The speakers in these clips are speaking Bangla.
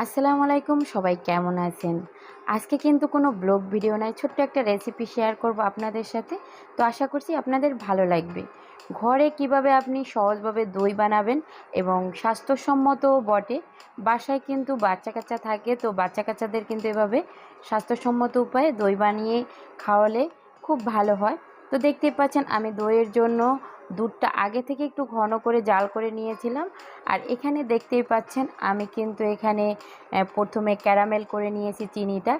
আসসালামু আলাইকুম, সবাই কেমন আছেন? আজকে কিন্তু কোনো ব্লগ ভিডিও নয় ছোট্ট একটা রেসিপি শেয়ার করব আপনাদের সাথে। তো আশা করছি আপনাদের ভালো লাগবে। ঘরে কীভাবে আপনি সহজভাবে দই বানাবেন এবং স্বাস্থ্যসম্মত বটে, বাসায় কিন্তু বাচ্চা কাচ্চা থাকে, তো বাচ্চা কাচ্চাদের কিন্তু এভাবে স্বাস্থ্যসম্মত উপায়ে দই বানিয়ে খাওয়ালে খুব ভালো হয়। তো দেখতেই পাচ্ছেন, আমি দইয়ের জন্য দুধটা আগে থেকে একটু ঘন করে জাল করে নিয়েছিলাম। আর এখানে দেখতেই পাচ্ছেন, আমি কিন্তু এখানে প্রথমে ক্যারামেল করে নিয়েছি চিনিটা।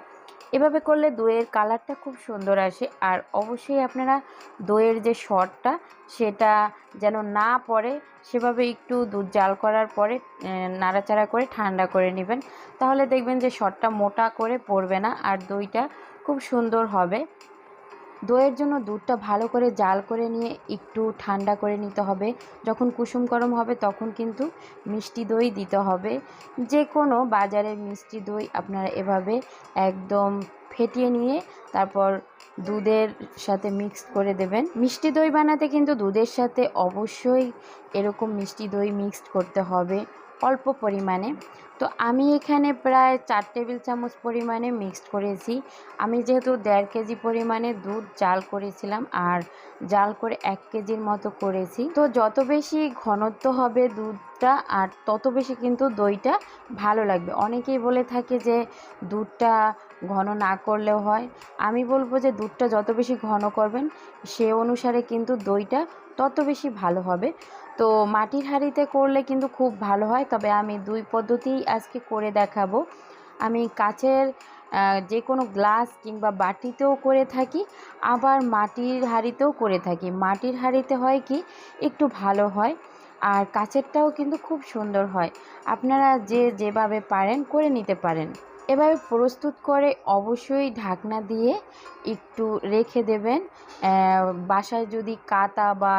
এভাবে করলে দইয়ের কালারটা খুব সুন্দর আসে। আর অবশ্যই আপনারা দইয়ের যে শটটা সেটা যেন না পড়ে, সেভাবে একটু দুধ জাল করার পরে নাড়াচাড়া করে ঠান্ডা করে নেবেন। তাহলে দেখবেন যে শটটা মোটা করে পড়বে না, আর দইটা খুব সুন্দর হবে। দইয়ের জন্য দুধটা ভালো করে জাল করে নিয়ে একটু ঠান্ডা করে নিতে হবে। যখন কুসুম গরম হবে তখন কিন্তু মিষ্টি দই দিতে হবে। যে কোনো বাজারের মিষ্টি দই আপনারা এভাবে একদম ফেটিয়ে নিয়ে তারপর দুধের সাথে মিক্স করে দেবেন। মিষ্টি দই বানাতে কিন্তু দুধের সাথে অবশ্যই এরকম মিষ্টি দই মিক্সড করতে হবে অল্প পরিমাণে। তো আমি এখানে প্রায় চার টেবিল চামচ পরিমাণে মিক্সড করেছি। আমি যেহেতু দেড় কেজি পরিমাণে দুধ জাল করেছিলাম আর জাল করে এক কেজির মতো করেছি। তো যত বেশি ঘনত্ব হবে দুধটা আর তত বেশি কিন্তু দইটা ভালো লাগবে। অনেকেই বলে থাকে যে দুধটা ঘন না করলেও হয়। আমি বলব যে দুধটা যত বেশি ঘন করবেন, সে অনুসারে কিন্তু দইটা তত বেশি ভালো হবে। তো মাটির হাঁড়িতে করলে কিন্তু খুব ভালো হয়, তবে আমি দুই পদ্ধতিই আজকে করে দেখাবো। আমি কাচের যে কোনো গ্লাস কিংবা বাটিতেও করে থাকি, আবার মাটির হাঁড়িতেও করে থাকি। মাটির হাঁড়িতে হয় কি, একটু ভালো হয়। আর কাছেরটাও কিন্তু খুব সুন্দর হয়। আপনারা যে যেভাবে পারেন করে নিতে পারেন। এভাবে প্রস্তুত করে অবশ্যই ঢাকনা দিয়ে একটু রেখে দেবেন। বাসায় যদি কাতা বা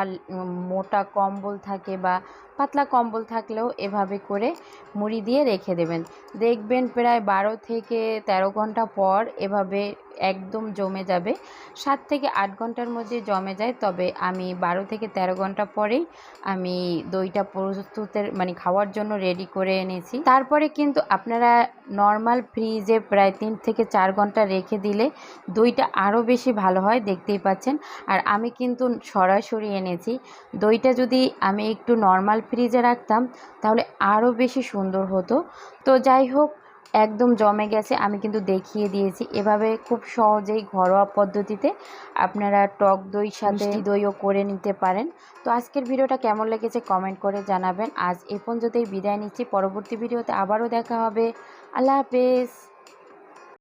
মোটা কম্বল থাকে বা পাতলা কম্বল থাকলেও এভাবে করে মুড়ি দিয়ে রেখে দেবেন। দেখবেন প্রায় বারো থেকে তেরো ঘণ্টা পর এভাবে একদম জমে যাবে। সাত থেকে আট ঘণ্টার মধ্যে জমে যায়। তবে আমি বারো থেকে তেরো ঘণ্টা পরেই আমি দইটা প্রস্তুতের মানে খাওয়ার জন্য রেডি করে এনেছি। তারপরে কিন্তু আপনারা নর্মাল ফ্রিজে প্রায় তিন থেকে চার ঘণ্টা রেখে দিলে দইটা আরও বেশি ভালো হয়, দেখতেই পাচ্ছেন। আর আমি কিন্তু সরাসরি এনেছি। দইটা যদি আমি একটু নর্মাল ফ্রিজে রাখতাম, তাহলে আরও বেশি সুন্দর হতো। তো যাই হোক একদম জমে গেছে আমি কিন্তু দেখিয়ে দিয়েছি। এভাবে খুব সহজেই ঘরোয়া পদ্ধতিতে আপনারা টক দই সাথে দইও করে নিতে পারেন। তো আজকের ভিডিওটা কেমন লেগেছে কমেন্ট করে জানাবেন। আজ এ পর্যন্তই বিদায় নিচ্ছি। পরবর্তী ভিডিওতে আবারও দেখা হবে। আল্লাহ হাফেজ।